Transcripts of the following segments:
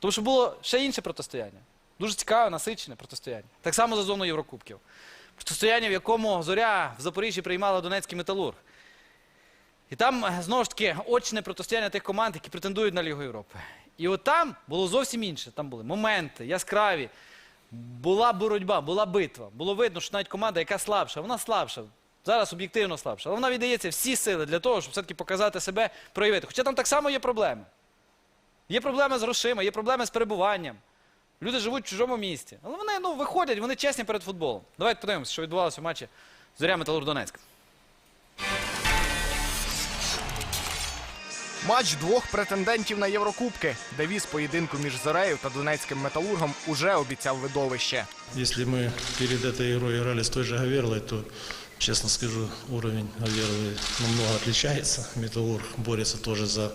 Тому що було ще інше протистояння. Дуже цікаве, насичене протистояння. Так само за зону Єврокубків. Протистояння, в якому Зоря в Запоріжжі приймала Донецький металург. І там е, знову ж таки очне протистояння тих команд, які претендують на Лігу Європи. І от там було зовсім інше. Там були моменти яскраві, була боротьба, була битва. Було видно, що навіть команда, яка слабша, вона слабша. Зараз об'єктивно слабша. Але вона віддається всі сили для того, щоб все-таки показати себе, проявити. Хоча там так само є проблеми. Є проблеми з грошима, є проблеми з перебуванням. Люди живуть в чужому місті. Але вони ну, виходять, вони чесні перед футболом. Давайте подивимося, що відбувалося в матчі Зоря Металург Донецьк. Матч двох претендентів на Єврокубки. Девіз поєдинку між Зорею та Донецьким металургом уже обіцяв видовище. Если мы перед этой игрой играли с той же Гаверлой, то, честно скажу, уровень Гаверлы намного отличается. Металлург борется тоже за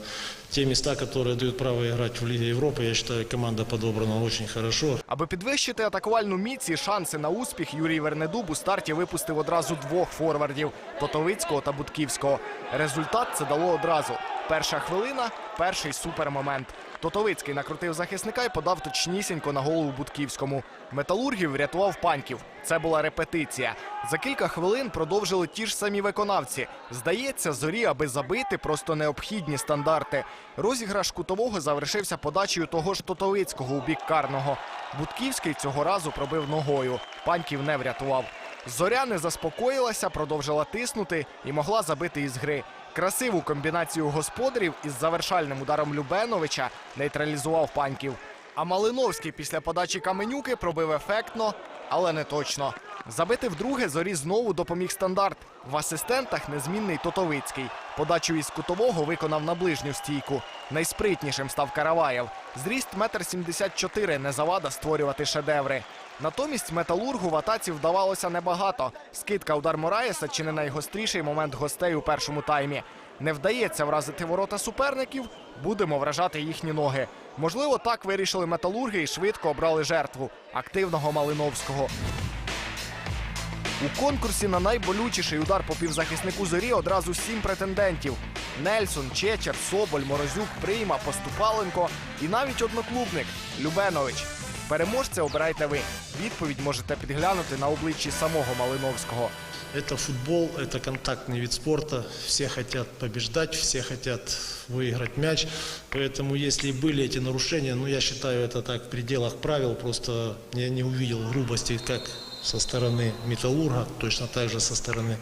те места, которые дают право играть в Лиге Европы. Я считаю, команда подобрана очень хорошо. Аби підвищити атакувальну міць і шанси на успіх, Юрій Вернедуб у старті випустив одразу двох форвардів Тотовицького та Будківського. Результат це дало одразу. Перша хвилина, перший супермомент. Тотовицький накрутив захисника і подав точнісінько на голову Будківському. Металургів врятував паньків. Це була репетиція. За кілька хвилин продовжили ті ж самі виконавці. Здається, зорі, аби забити, просто необхідні стандарти. Розіграш кутового завершився подачею того ж Тотовицького у бік карного. Будківський цього разу пробив ногою. Паньків не врятував. Зоря не заспокоїлася, продовжила тиснути і могла забити із гри. Красиву комбінацію господарів із завершальним ударом Любеновича нейтралізував паньків. А Малиновський після подачі Каменюки пробив ефектно, але не точно. Забити вдруге зорі знову допоміг стандарт. В асистентах незмінний Тотовицький. Подачу із кутового виконав на ближню стійку. Найспритнішим став Караваєв. Зріст метр сімдесят чотири не завада створювати шедеври. Натомість металургу в атаці вдавалося небагато. Скидка удар Мораєса чи не найгостріший момент гостей у першому таймі. Не вдається вразити ворота суперників, будемо вражати їхні ноги. Можливо, так вирішили металурги і швидко обрали жертву активного Малиновського. У конкурсі на найболючіший удар по півзахиснику зорі одразу сім претендентів: Нельсон, Чечер, Соболь, Морозюк, Прийма, Поступаленко і навіть одноклубник Любенович. Переможця обирайте ви. Відповідь можете підглянути на обличчі самого Малиновського. Это футбол, это контактный вид спорта. Все хотят побеждать, все хотят выиграть мяч. Поэтому, если и были эти нарушения, ну, я считаю, это так в пределах правил. Просто я не увидел грубости как со стороны Металлурга, точно так же со стороны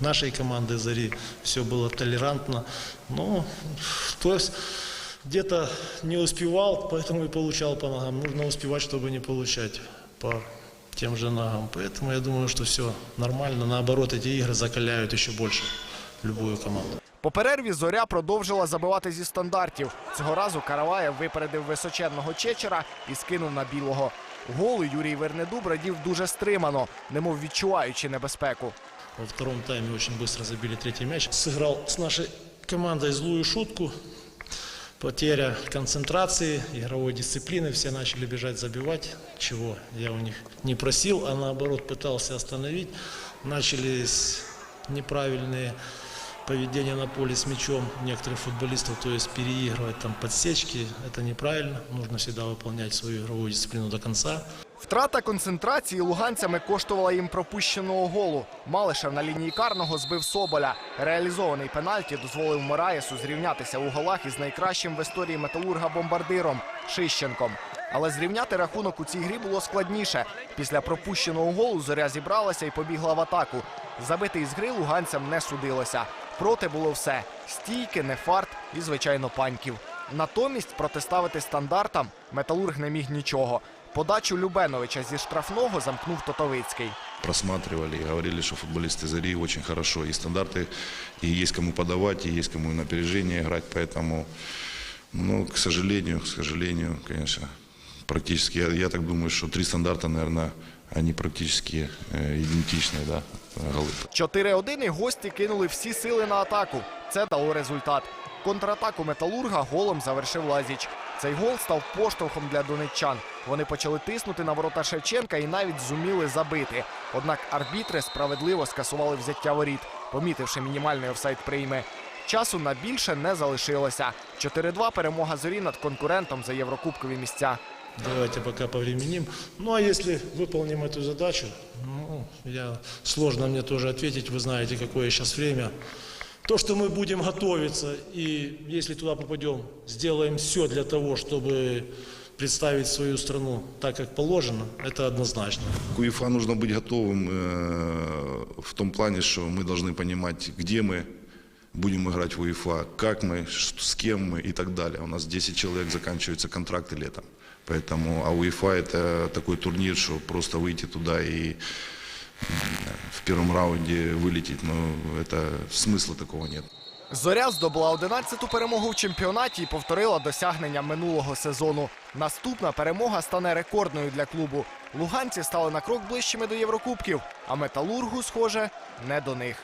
нашей команды Зари. Все было толерантно. Но то есть где-то не успевал, поэтому и получал по ногам. Нужно успевать, чтобы не получать по тем же ногам. Поэтому я думаю, что все нормально. Наоборот, эти игры закаляют еще больше любую команду. По перерві зоря продовжила забивати зі стандартів. Цього разу Караваєв випередив височенного Чечера і скинув на білого. Голу Юрій Вернедуб радів дуже стримано, немов відчуваючи небезпеку. Во втором тайме очень быстро забили третий мяч. Сыграл с нашей командой злую шутку. Потеря концентрации, игровой дисциплины. Все начали бежать забивать, чего я у них не просил, а наоборот пытался остановить. Начались неправильные поведения на поле с мячом некоторых футболистов, то есть переигрывать там подсечки. Это неправильно. Нужно всегда выполнять свою игровую дисциплину до конца. Втрата концентрації луганцями коштувала їм пропущеного голу. Малишев на лінії карного збив Соболя. Реалізований пенальті дозволив Мораєсу зрівнятися у голах із найкращим в історії металурга бомбардиром Шищенком. Але зрівняти рахунок у цій грі було складніше. Після пропущеного голу зоря зібралася і побігла в атаку. Забити із гри луганцям не судилося. Проти було все: стійки, нефарт і, звичайно, паньків. Натомість протиставити стандартам металург не міг нічого. Подачу Любеновича зі штрафного замкнув Тотовицький. просматривали и говорили, что футболисты Зари очень хорошо. И стандарты, и есть кому подавать, и есть кому на опережение играть. Поэтому, ну, к сожалению, к сожалению, конечно, практически, я, я так думаю, что три стандарта, наверное, они практически э, идентичные, да, голы. 4-1 і гості кинули всі сили на атаку. Це дало результат. Контратаку металурга голом завершив Лазіч. Цей гол став поштовхом для донеччан. Вони почали тиснути на ворота Шевченка і навіть зуміли забити. Однак арбітри справедливо скасували взяття воріт, помітивши мінімальний офсайд прийми. Часу на більше не залишилося. 4-2 перемога зорі над конкурентом за єврокубкові місця. Давайте пока повременим. Ну а если выполним эту задачу, ну, я, сложно мне тоже ответить, вы знаете, какое сейчас время. То, что мы будем готовиться, и если туда попадем, сделаем все для того, чтобы представить свою страну так, как положено, это однозначно. К УЕФА нужно быть готовым э, в том плане, что мы должны понимать, где мы будем играть в УЕФА, как мы, с кем мы и так далее. У нас 10 человек заканчиваются контракты летом. Поэтому, а УЕФА это такой турнир, что просто выйти туда и м, в первом раунде вылететь, ну, это смысла такого нет. Зоря здобула 11-ту перемогу в чемпіонаті і повторила досягнення минулого сезону. Наступна перемога стане рекордною для клубу. Луганці стали на крок ближчими до Єврокубків, а металургу, схоже, не до них.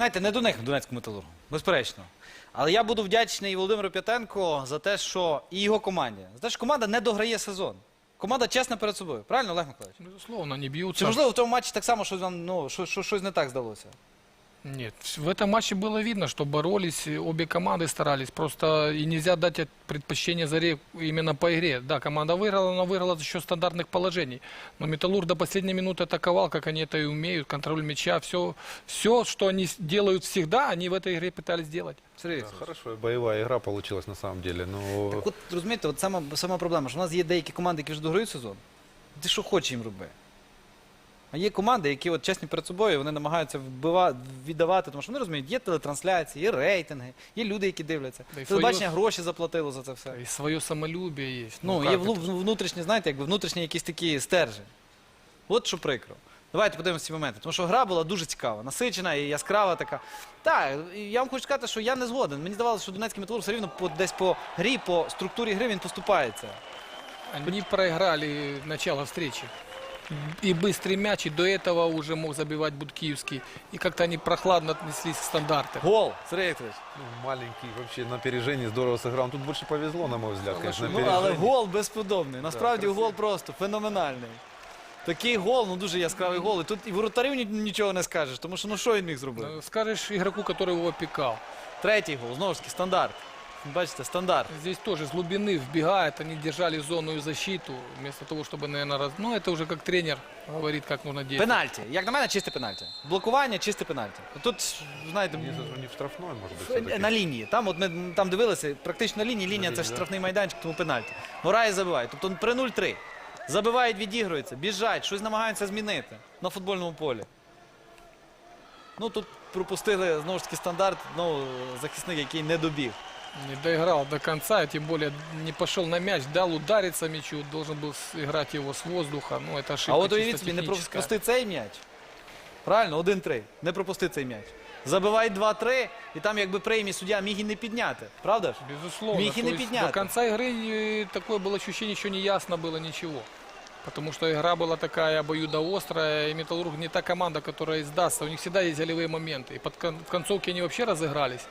Знаєте, не до них в Донецькому металургу, безперечно. Але я буду вдячний Володимиру П'ятенко за те, що і його команді. За те, що команда не дограє сезон. Команда чесна перед собою. Правильно, Олег Миколаївич? Безусловно, не Чи бьются. можливо в тому матчі так само, що ну, що, що, щось не так здалося? Нет, в этом матче было видно, что боролись, и обе команды старались. Просто и нельзя дать от- предпочтение Заре именно по игре. Да, команда выиграла, но выиграла за счет стандартных положений. Но Металлург до последней минуты атаковал, как они это и умеют. Контроль мяча, все, все, что они с- делают всегда, они в этой игре пытались делать. Сергій. Да, хорошая боевая игра получилась на самом деле. Но Так от розумієте, от сама, сама проблема, що в нас є деякі команди, які вже дограють сезон. Ти що хочеш їм роби? А є команди, які от чесні перед собою, вони намагаються вбива, віддавати, тому що вони розуміють, є телетрансляції, є рейтинги, є люди, які дивляться. Да і Телебачення своє- гроші заплатило за це все. И свое самолюбие есть. Ну, как є это? внутрішні, знаєте, якби внутрішні якісь такі стержі. От що прикро. Давайте подивимося ці моменти. Тому що гра була дуже цікава, насичена і яскрава така. Так, і я вам хочу сказати, що я не згоден. Мені здавалося, що Донецький металург все рівно по, десь по грі, по структурі гри він поступається. Они проиграли начало встречи И быстрый мяч, и до этого уже мог забивать Будкиевский. И как-то они прохладно отнеслись к стандартам. Гол, Сергій Вікторович. ну, маленький вообще на опережении здорово сыграл. Ну, Тут больше повезло, на мой взгляд, конечно, на Ну, але опережении. гол безподобний. Насправді красиво. гол просто феноменальний. Такий гол, ну дуже яскравий гол. І тут і воротарів ні- нічого не скажеш, тому що ну що він міг зробити? Ну, Скажешь игроку, который его опекал. Третій гол, знову ж таки, стандарт. Бачите, стандарт. Здесь тоже с глубины вбегает, они держали зону и защиту, вместо того, чтобы, наверное, раз... Ну, это уже как тренер говорит, как нужно действовать. Пенальті. Як на мене, чисте пенальті. Блокування, чисте пенальті. Тут, знаєте, Не, за- не в штрафной, может быть, Е, все-таки. На лінії. Там, от ми там дивилися, практично на лінії. Лінія це ж штрафний майданчик, тому пенальті. Грає забиває. Тобто при 0-3. Забивають, відігруються, біжать, щось намагаються змінити на футбольному полі. Ну тут пропустили знову ж таки стандарт, ну, захисник, який не добіг. Не доиграл до конца, и тем более не пошел на мяч, дал удариться мячу, должен был сыграть его с воздуха. Ну, это ошибка А от чисто уявіть собі, не техническая. пропусти цей м'яч. Правильно, 1-3. Не пропусти цей м'яч. Забивають 2-3, і там якби премії суддя міг і не підняти. Правда ж? Безусловно. Міг и То не есть подняться. До конца игры э, такое было ощущение, еще не ясно было ничего. Потому что игра была такая обоюдоострая, и Металлург не та команда, которая издастся. У них всегда есть голевые моменты. И под кон- в концовке они вообще разыгрались.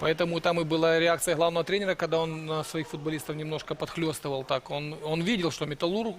Поэтому там и была реакция главного тренера, когда он на своих футболистов немножко подхлестывал так. Он, он видел, что Металлург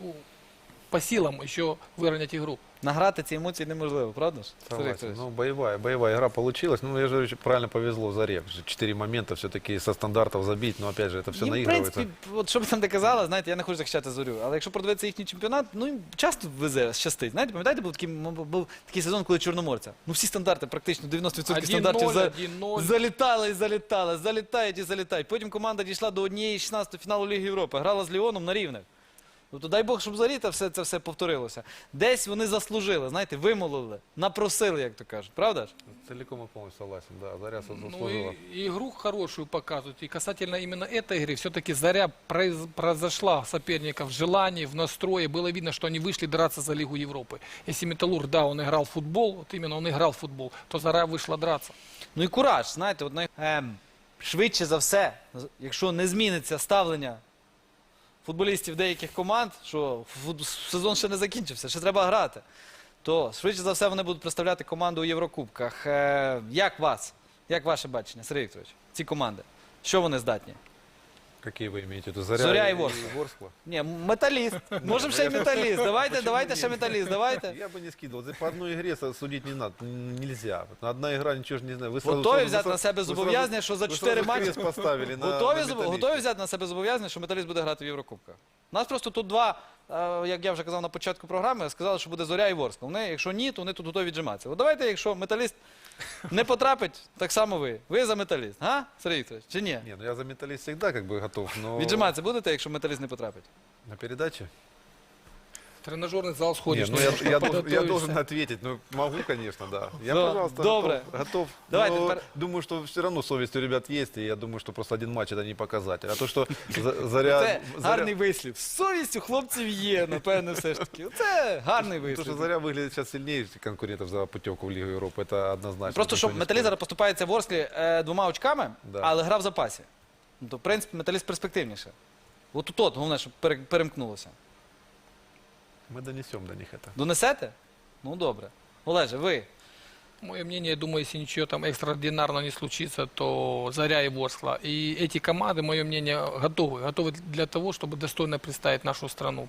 по силам еще выровнять игру. Награти ці емоції неможливо, правда ж? Сергій Согласен. Вікторович? Ну, боевая, боевая игра получилась. Ну, я же говорю, правильно повезло Заре. Четыре момента все-таки со стандартов забить. Но, опять же, это все Їм, в наигрывается. принципі, от що б там не казали, знаєте, я не хочу захищати зорю, але якщо продивитися їхній чемпіонат, ну їм часто везе, щастить. Знаєте, пам'ятаєте, був такий, м- був такий сезон, коли Чорноморця. Ну всі стандарти, практично 90% 1-0, стандартів за, 1-0. залітали і залітали, залітають і залітають. Потім команда дійшла до однієї 16 фіналу Ліги Європи, грала з Ліоном на рівних. Тобто дай Бог, щоб заріта все це все повторилося. Десь вони заслужили, знаєте, вимолили, напросили, як то кажуть, правда ж? Целиком и полностью согласен. Да, Заря со- Ну, заслужила. и, и игру хорошую показывают. И касательно именно этой игры, все-таки Заря произ- произошла у соперников в желании, в настрое. Было видно, что они вышли драться за Лигу Европы. Если Металлург, да, он играл в футбол, вот именно он играл в футбол, то Заря вышла драться. Ну і кураж, знаєте, от, най- ем, швидше за все, з- якщо не зміниться ставлення футболістів деяких команд, що сезон ще не закінчився, ще треба грати, то швидше за все вони будуть представляти команду у Єврокубках. Е, як вас? Як ваше бачення, Сергій Вікторович? Ці команди? Що вони здатні? Какие вы имеете в виду? Заря, Зоря и и Ворскла. Ворскла? Ні, металіст. Можемо ще й металіст. Давайте, давайте ще металіст. Давайте. Я бы не скидывал. За- По одной игре со- судить не надо, н- нельзя. Вот Одна игра, ничего же не знаю. Вы сразу- Готові сразу- взяти вы на себе сразу- зобов'язання, що за вы 4 сразу матчі крест поставили на, готові, на зоб- металлисте. готові взяти на себе зобов'язання, що металіст буде грати в Єврокубках. У нас просто тут два, е, як я вже казав на початку програми, сказали, що буде зоря і Ворскла. Вони, якщо ні, то вони тут готові віджиматися. От давайте, якщо металіст не потрапить, так само ви. Ви за металіст. А, Сергій Вікторович, чи ні? Не, ну я за металлист всегда как бы готов, но Віджиматися будете, якщо металіст не потрапить? на передаче? Тренажерный зал сходишь. Нет, ну я, немножко я, должен, я подготовишься. должен ответить. Ну, могу, конечно, да. Я, Да, пожалуйста, добре. готов. готов. Давайте Но тепер- думаю, что все равно совесть у ребят есть, и я думаю, что просто один матч это не показатель. А то, что за- Заря... Це Заря- гарний вислів. З совістю хлопців є, напевне, все ж таки. Це гарний То, что вислів. Заря выглядит сейчас сильнее конкурентов за путевку в Лигу Европы, это однозначно. Просто никто що не металіст спорит. зараз поступається в Ворсклі е, двома очками, Да. але гра в запасі. Ну, То, в принципі, металіст перспективніше. От тут, от, головне, щоб пере- перемкнулося. Мы донесем до них это. Донесете? Ну добре. Олеже, ви. Мое мнение, я думаю, если ничего там экстраординарного не случится, то Заря и Ворскла. И эти команды, мое мнение, готовы. Готовы для того, чтобы достойно представить нашу страну.